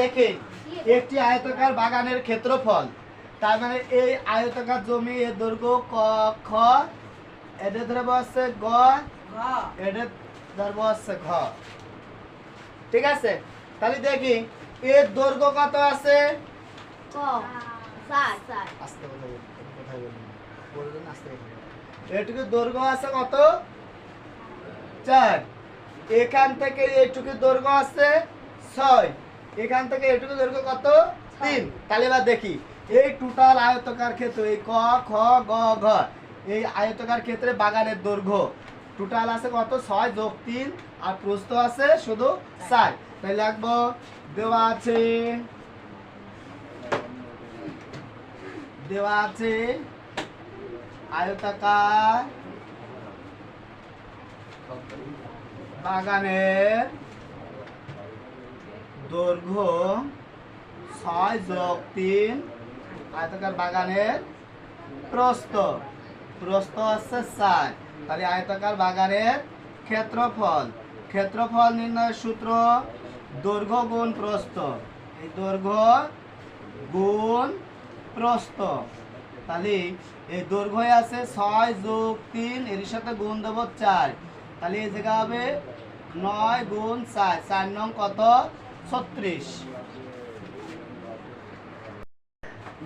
দেখি একটি আয়তাকার বাগানের ক্ষেত্রফল। তার মানে এই আয়তাকার জমি এর দৈর্ঘ্য ক খ এদের ধরে বসছে গ এদের ধরবো হচ্ছে ঘ। ঠিক আছে? তাহলে দেখি এর দৈর্ঘ্য কত আছে? এটুকু দৈর্ঘ্য আছে কত? চার। এখান থেকে এটুকু দৈর্ঘ্য আছে ছয়। এখান থেকে এইটুকু দৈর্ঘ্য কত? তিন। তাহলে এবার দেখি। এই টোটাল আয়তকার ক্ষেত্র, এই ক, খ, গ, ঘ, এই আয়তকার ক্ষেত্রে বাগানের দৈর্ঘ্য। টোটাল আছে কত? ছয় যোগ তিন, আর প্রস্থ আছে শুধু চার। তাই লাগবো দেওয়া আছে দেওয়া আছে আয়তাকার বাগানের দৈর্ঘ্য ছয় যোগ তিন, আয়তাকার বাগানের প্রস্থ। প্রস্থ হচ্ছে চার। তাহলে আয়তাকার বাগানের ক্ষেত্রফল। ক্ষেত্রফল নির্ণয়ের সূত্র দৈর্ঘ্য গুণ প্রস্থ। এই দৈর্ঘ্য গুণ প্রস্থ। তাহলে এই দৈর্ঘ্য আছে ছয় যোগ তিন, এর সাথে গুণ দেবো চার। তাহলে এই জায়গা হবে নয় গুণ চার। চার নং কত? ছত্রিশ।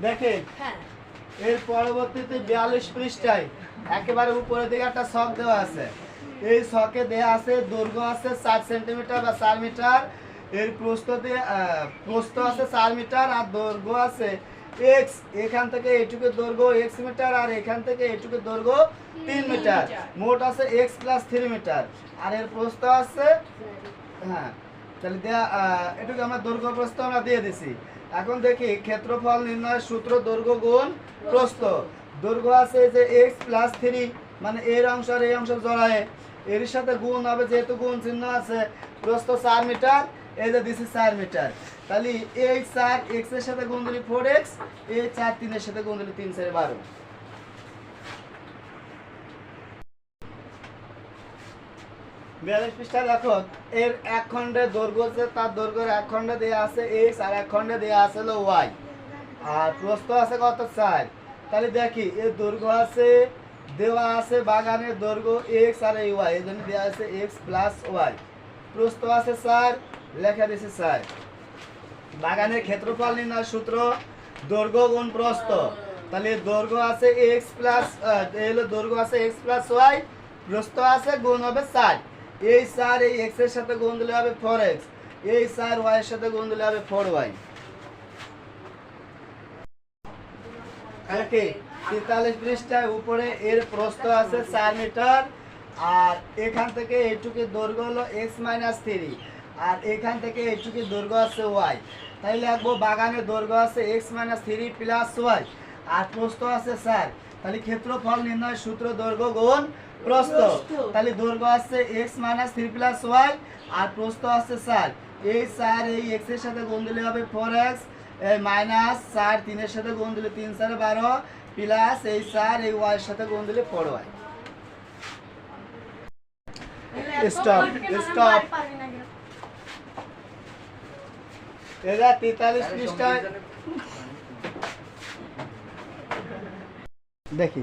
দেখে হ্যাঁ। এর পরবর্তীতে বিয়াল্লিশ পৃষ্ঠায় একেবারে উপরে দিকে একটা শখ দেওয়া আছে। এই শখে দেওয়া আছে দৈর্ঘ্য আছে চার সেন্টিমিটার বা চার মিটার। এর প্রস্থ দিয়ে আহ, প্রস্থ আছে চার মিটার আর দৈর্ঘ্য আছে এক্স এখান থেকে এইটুকু দৈর্ঘ্য এক্স মিটার আর এখান থেকে এইটুকু দৈর্ঘ্য তিন মিটার। মোট আছে এক্স প্লাস থ্রি মিটার। আর এর প্রস্থ আছে হ্যাঁ তাহলে দেয়া এটুকু আমরা দৈর্ঘ্য প্রস্থ আমরা দিয়ে দিছি। এখন দেখি ক্ষেত্রফল নির্ণয়ের সূত্র দৈর্ঘ্য গুণ প্রস্থ। দৈর্ঘ্য আছে যে এক্স প্লাস থ্রি মানে এর অংশ আর এই অংশ জড়ায়। এর সাথে গুণ হবে যেহেতু গুণ চিহ্ন আছে, প্রস্থ চার মিটার, এই যে দিছি চার মিটার। তাহলে এই চার এক্সের সাথে গুণ দিলি ফোর এক্স এই চার তিনের সাথে গুণ দিলি তিন চার বারো। বিয়াল্লিশ পৃষ্ঠা দেখো, এর এক খণ্ডে দৈর্ঘ্য আছে তার দৈর্ঘ্যের এক খণ্ডে দেওয়া আছে এক্স আর এক খণ্ডে দেওয়া আছে হলো ওয়াই আর প্রস্থ আছে কত চার? তাহলে দেখি, এর দৈর্ঘ্য আছে, দেওয়া আছে বাগানের দৈর্ঘ্য এক্স আর এই ওয়াই এই জন্য দেওয়া আছে এক্স প্লাস ওয়াই প্রস্থ আছে চার, লেখা দিছে চার। বাগানের ক্ষেত্রফল নির্ণয় সূত্র, দৈর্ঘ্য গুণ প্রস্থ। তাহলে দৈর্ঘ্য আছে এক্স প্লাস হলো দৈর্ঘ্য আছে এক্স প্লাস ওয়াই প্রস্থ আছে গুণ হবে চার। এই চার এই এক্সের সাথে গুণ দিলে হবে ফোর এক্স এই চার ওয়াই এর সাথে গুণ দিলে হবে ফোর ওয়াই ওকে তেতাল্লিশ পৃষ্ঠায় উপরে এর প্রস্থ আছে চার মিটার। আর এখান থেকে এইটুকু দৈর্ঘ্য হলো এক্স মাইনাস থ্রি আর এখান থেকে এইটুকু দৈর্ঘ্য আছে ওয়াই তাই লিখব বাগানের দৈর্ঘ্য আছে x minus three plus y আর প্রস্থ আছে স্যার। তাহলে ক্ষেত্রফল নির্ণয় সূত্র দৈর্ঘ্য গুণ প্রস্থ। তাহলে দৈর্ঘ্য আছে x minus three plus y আর প্রস্থ আছে চার এই চার এই এক্সের সাথে গুণ দিলে হবে ফোর এক্স মাইনাস চার তিনের সাথে গুণ দিলে তিন চারে বারো প্লাস এই চার এই ওয়াই এর সাথে গুণ দিলে ফোর ওয়াই স্টপ stop. এরা তেতাল্লিশ পৃষ্ঠায় দেখি।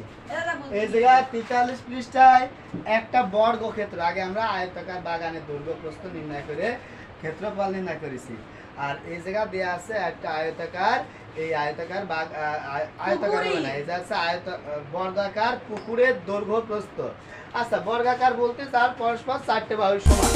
এই জায়গায় তেতাল্লিশ পৃষ্ঠায় একটা বর্গ ক্ষেত্র আগে আমরা আয়তাকার বাগানের দৈর্ঘ্য প্রস্থ নির্ণয় করে ক্ষেত্রফল নির্ণয় করেছি। আর এই জায়গা দেয়া আছে একটা আয়তাকার এই আয়তাকার বাগ আয়তাকার না এই যে আছে আয়ত বর্গাকার পুকুরের দৈর্ঘ্য প্রস্থ। আচ্ছা বর্গাকার বলতে তার পরস্পর চারটে বাহুর সমান।